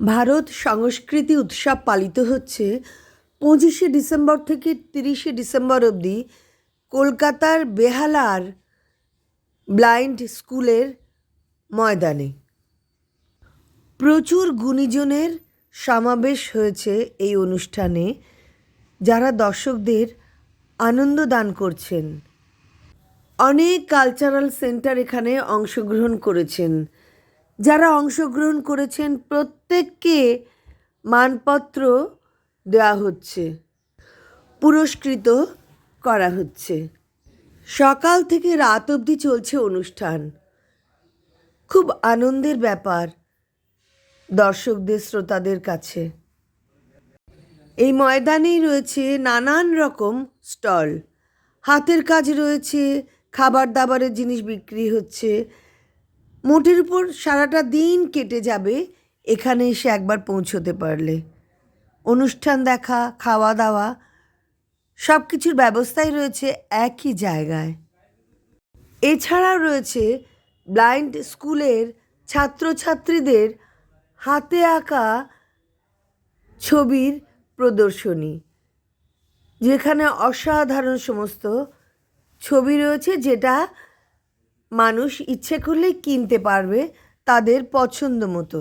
ভারত সংস্কৃতি উৎসব পালিত হচ্ছে পঁচিশে ডিসেম্বর থেকে তিরিশে ডিসেম্বর অবধি কলকাতার বেহালার ব্লাইন্ড স্কুলের ময়দানে। প্রচুর গুণীজনের সমাবেশ হয়েছে এই অনুষ্ঠানে, যারা দর্শকদের আনন্দ দান করছেন। অনেক কালচারাল সেন্টার এখানে অংশগ্রহণ করেছেন। যারা অংশগ্রহণ করেছেন, প্রত্যেককে মানপত্র দেওয়া হচ্ছে, পুরস্কৃত করা হচ্ছে। সকাল থেকে রাত অবধি চলছে অনুষ্ঠান। খুব আনন্দের ব্যাপার দর্শকদের, শ্রোতাদের কাছে। এই ময়দানেই রয়েছে নানান রকম স্টল। হাতের কাজ রয়েছে খাবার দাবারের জিনিস বিক্রি হচ্ছে মোটের উপর সারাটা দিন কেটে যাবে, এখানে এসে একবার পৌঁছতে পারলে। অনুষ্ঠান দেখা খাওয়া দাওয়া সব কিছুর ব্যবস্থাই রয়েছে একই জায়গায়। এছাড়াও রয়েছে ব্লাইন্ড স্কুলের ছাত্রছাত্রীদের হাতে আঁকা ছবির প্রদর্শনী, যেখানে অসাধারণ সমস্ত ছবি রয়েছে, যেটা মানুষ ইচ্ছে করলে কিনতে পারবে তাদের পছন্দ মতো।